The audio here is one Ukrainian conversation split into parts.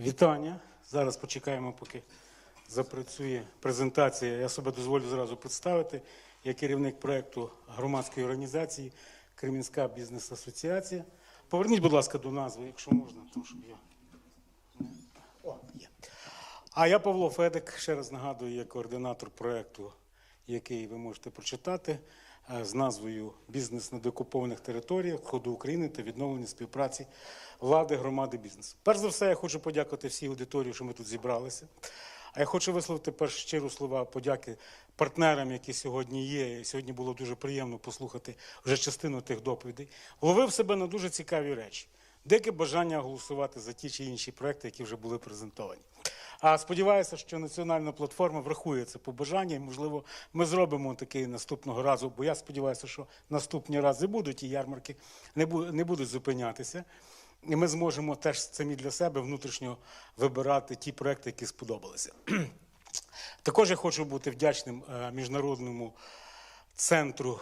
Вітання. Зараз почекаємо, поки запрацює презентація. Я себе дозволю зразу представити. Я керівник проєкту громадської організації Кремінська бізнес-асоціація. Поверніть, будь ласка, до назви, якщо можна, тому щоб я. О, є. А я Павло Федик, ще раз нагадую, я координатор проєкту, який ви можете прочитати з назвою Бізнес на деокупованих територіях Входу України та відновлення співпраці влади, громади, бізнесу. Перш за все, я хочу подякувати всій аудиторії, що ми тут зібралися. А я хочу висловити перш щиру слова подяки партнерам, які сьогодні є. Сьогодні було дуже приємно послухати вже частину тих доповідей. Ловив себе на дуже цікаві речі. Деяке бажання голосувати за ті чи інші проекти, які вже були презентовані. А сподіваюся, що національна платформа врахує це побажання, і можливо, ми зробимо такий наступного разу. Бо я сподіваюся, що наступні рази будуть і ярмарки не бу- не будуть зупинятися. І ми зможемо теж самі для себе внутрішньо вибирати ті проекти, які сподобалися. Також я хочу бути вдячним е, міжнародному центру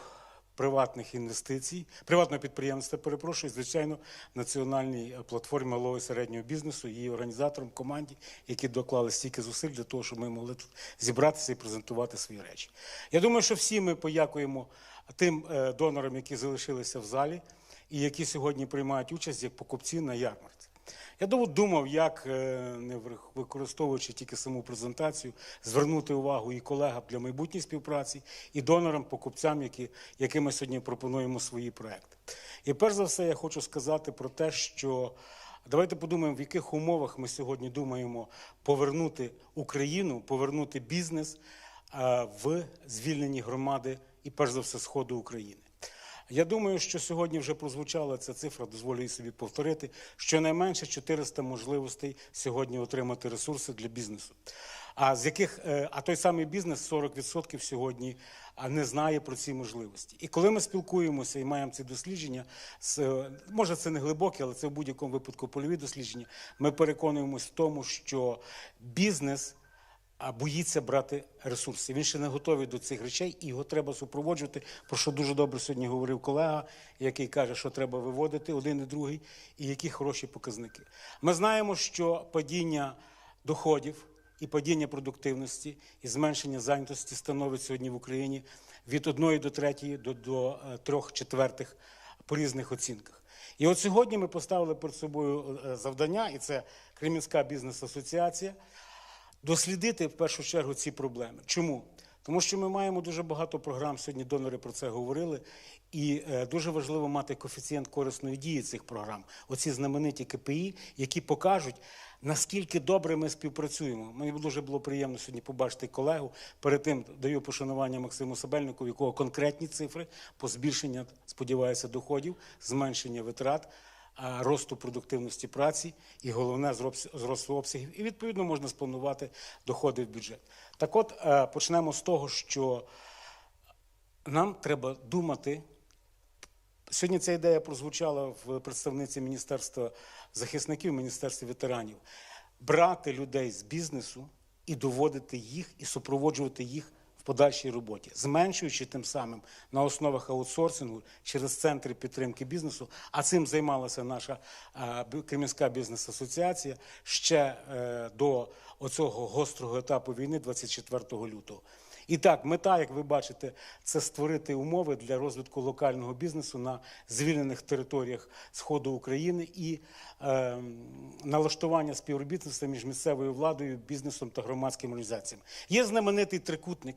приватних інвестицій, приватного підприємства, перепрошую, звичайно, національній е, платформі малого і середнього бізнесу, її організаторам, команді, які доклали стільки зусиль для того, щоб ми могли тут зібратися і презентувати свої речі. Я думаю, що всі ми подякуємо тим е, донорам, які залишилися в залі і які сьогодні приймають участь як покупці на ярмарці. Я довго думав, як, е, не використовуючи тільки саму презентацію, звернути увагу і колегам для майбутньої співпраці, і донорам, покупцям, які, яким ми сьогодні пропонуємо свої проекти. І перш за все, я хочу сказати про те, що давайте подумаємо, в яких умовах ми сьогодні думаємо повернути Україну, повернути бізнес е, в звільнені громади і перш за все сходу України. Я думаю, що сьогодні вже прозвучала ця цифра, дозволю собі повторити. Щонайменше 400 можливостей сьогодні отримати ресурси для бізнесу. А з яких е, а той самий бізнес 40% сьогодні не знає про ці можливості. І коли ми спілкуємося і маємо ці дослідження, е, може це не глибокі, але це в будь-якому випадку польові дослідження. Ми переконуємось в тому, що бізнес а боїться брати ресурси. Він ще не готовий до цих речей, і його треба супроводжувати. Про що дуже добре сьогодні говорив колега, який каже, що треба виводити один і другий, і які хороші показники. Ми знаємо, що падіння доходів і падіння продуктивності і зменшення зайнятості становить сьогодні в Україні від 1 до 3 до, до 3 четвертих по різних оцінках. І от сьогодні ми поставили перед собою е, завдання, і це Кремінська бізнес-асоціація дослідити в першу чергу ці проблеми. Чому? Тому що ми маємо дуже багато програм, сьогодні донори про це говорили, і е, дуже важливо мати коефіцієнт корисної дії цих програм, оці знамениті КПІ, які покажуть, наскільки добре ми співпрацюємо. Мені дуже було приємно сьогодні побачити колегу. Перед тим даю пошанування Максиму Сабельнику, в якого конкретні цифри по збільшення, сподіваюся, доходів, зменшення витрат росту продуктивності праці і головне зросту обсягів. І відповідно можна спланувати доходи в бюджет. Так от е, почнемо з того, що нам треба думати. Сьогодні ця ідея прозвучала в представниці Міністерства захисників, Міністерства ветеранів. Брати людей з бізнесу і доводити їх, і супроводжувати їх подальшій роботі, зменшуючи тим самим на основах аутсорсингу через центри підтримки бізнесу. А цим займалася наша Кремінська бізнес-асоціація ще е, до оцього гострого етапу війни 24 лютого. І так, мета, як ви бачите, це створити умови для розвитку локального бізнесу на звільнених територіях Сходу України і е, налаштування співробітництва між місцевою владою, бізнесом та громадськими організаціями. Є знаменитий трикутник.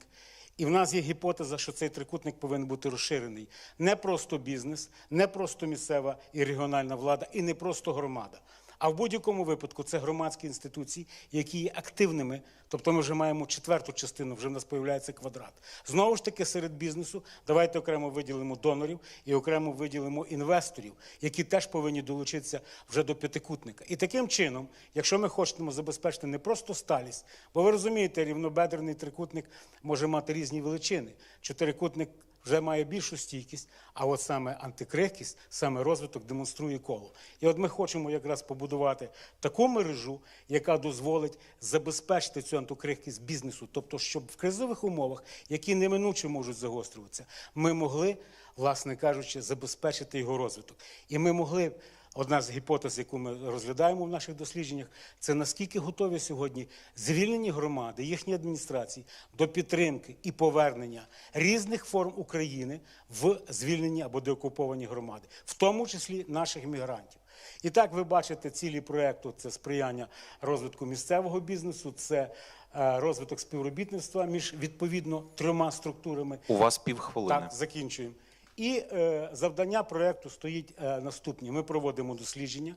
І в нас є гіпотеза, що цей трикутник повинен бути розширений. Не просто бізнес, не просто місцева і регіональна влада, і не просто громада. А в будь-якому випадку це громадські інституції, які є активними. Тобто ми вже маємо четверту частину, вже в нас появляється квадрат. Знову ж таки, серед бізнесу давайте окремо виділимо донорів і окремо виділимо інвесторів, які теж повинні долучитися вже до п'ятикутника. І таким чином, якщо ми хочемо забезпечити не просто сталість, бо ви розумієте, рівнобедрений трикутник може мати різні величини. Чотирикутник вже має більшу стійкість, а от саме антикрихкість, саме розвиток демонструє коло. І от ми хочемо якраз побудувати таку мережу, яка дозволить забезпечити цю антикрехкість бізнесу, тобто, щоб в кризових умовах, які неминуче можуть загострюватися, ми могли, власне кажучи, забезпечити його розвиток. І ми могли Одна з гіпотез, яку ми розглядаємо в наших дослідженнях, це наскільки готові сьогодні звільнені громади, їхні адміністрації до підтримки і повернення різних форм України в звільнені або деокуповані громади, в тому числі наших мігрантів. І так ви бачите цілі проєкту це сприяння розвитку місцевого бізнесу, це е, розвиток співробітництва між відповідно трьома структурами. У вас півхвилини. Так, закінчуємо. І е, завдання проєкту стоїть е, наступні. Ми проводимо дослідження,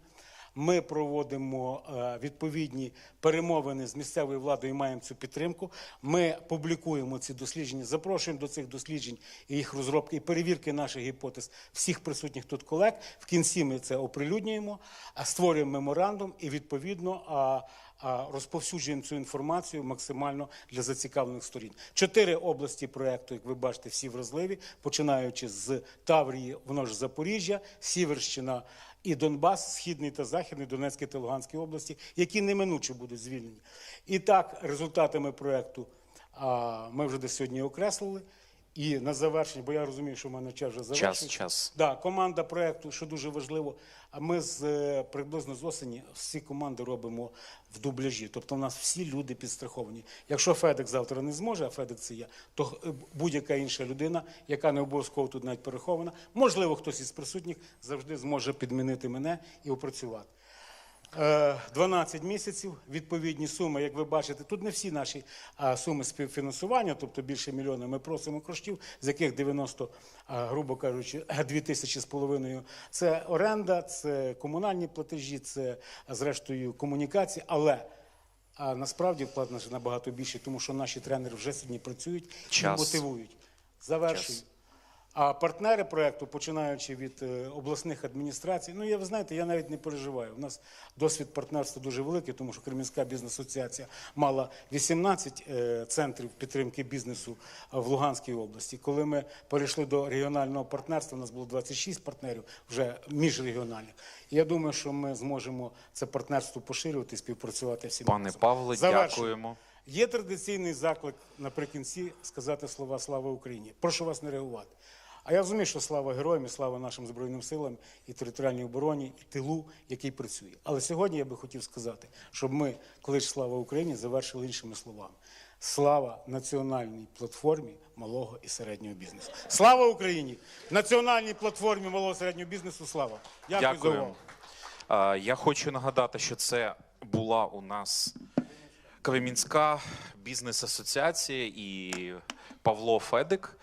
ми проводимо е, відповідні перемовини з місцевою владою, маємо цю підтримку. Ми публікуємо ці дослідження, запрошуємо до цих досліджень і їх розробки і перевірки наших гіпотез всіх присутніх тут колег. В кінці ми це оприлюднюємо, створюємо меморандум і відповідно. а, а, розповсюджуємо цю інформацію максимально для зацікавлених сторін. Чотири області проекту, як ви бачите, всі вразливі, починаючи з Таврії, воно ж Запоріжжя, Сіверщина і Донбас, Східний та Західний, Донецький та Луганській області, які неминуче будуть звільнені. І так, результатами проекту ми вже десь сьогодні окреслили. І на завершення, бо я розумію, що в мене час вже завершується. час. Да, команда проекту, що дуже важливо. А ми з е, приблизно з осені всі команди робимо в дубляжі. Тобто, у нас всі люди підстраховані. Якщо Федек завтра не зможе, а Федек це я, то е, будь-яка інша людина, яка не обов'язково тут навіть перехована, можливо, хтось із присутніх завжди зможе підмінити мене і опрацювати. Е, 12 місяців, відповідні суми, як ви бачите, тут не всі наші суми співфінансування, тобто більше мільйона ми просимо коштів, з яких 90, грубо кажучи, 2 тисячі з половиною. Це оренда, це комунальні платежі, це зрештою комунікації, але насправді вклад набагато більше, тому що наші тренери вже сьогодні працюють Час. і мотивують. Завершую. Час. А партнери проекту, починаючи від е, обласних адміністрацій, ну я ви знаєте, я навіть не переживаю. У нас досвід партнерства дуже великий, тому що Кремінська бізнес-асоціація мала 18 е, центрів підтримки бізнесу е, в Луганській області. Коли ми перейшли до регіонального партнерства, у нас було 26 партнерів вже міжрегіональних. І я думаю, що ми зможемо це партнерство поширювати, співпрацювати всі Пане разом. Павле, Завершую. дякуємо. Є традиційний заклик наприкінці сказати слова Слава Україні. Прошу вас не реагувати. А я розумію, що слава героям і слава нашим Збройним силам і територіальній обороні, і тилу, який працює. Але сьогодні я би хотів сказати, щоб ми, коли ж слава Україні, завершили іншими словами. Слава національній платформі малого і середнього бізнесу. Слава Україні! Національній платформі малого і середнього бізнесу. Слава! Дякую, за увагу. Я хочу нагадати, що це була у нас Кремінська бізнес-асоціація і Павло Федик.